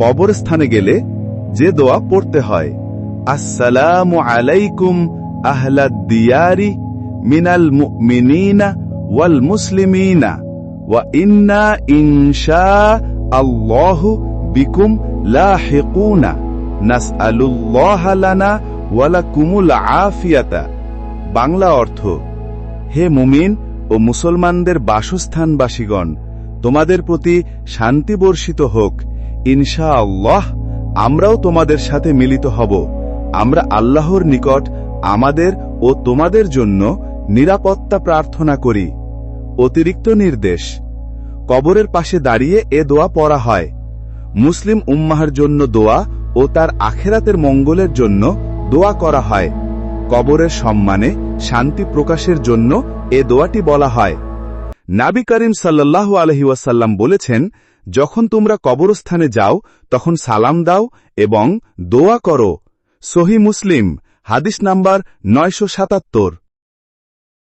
কবরস্থানে গেলে যে দোয়া পড়তে হয়। আসসালামু আলাইকুম আহলাদ দিয়ারি মিনাল মুমিনিনা ওয়াল মুসলিমিনা ওয়া ইন্না ইনশা আল্লাহু বিকুম লাহিকুনা। নাসআলুল্লাহ লানা ওয়া লাকুমুল আফিয়াতা। বাংলা অর্থ, হে মুমিন ও মুসলমানদের বাসস্থানবাসীগণ, তোমাদের প্রতি শান্তি বর্ষিত হোক। ইনশা আল্লাহ আমরাও তোমাদের সাথে মিলিত হব। আমরা আল্লাহর নিকট, আমাদের ও তোমাদের জন্য নিরাপত্তা প্রার্থনা করি। অতিরিক্ত নির্দেশ, কবরের পাশে দাঁড়িয়ে এ দোয়া পড়া হয়। মুসলিম উম্মাহার জন্য দোয়া ও তার আখেরাতের মঙ্গলের জন্য দোয়া করা হয়। কবরের সম্মানে শান্তি প্রকাশের জন্য এ দোয়াটি বলা হয়। নাবি করিম সাল্লাহ আলহিউসাল্লাম বলেছেন, যখন তোমরা কবরস্থানে যাও, তখন সালাম দাও এবং দোয়া করো। সহি মুসলিম, হাদিস নাম্বার নয়শো সাতাত্তর।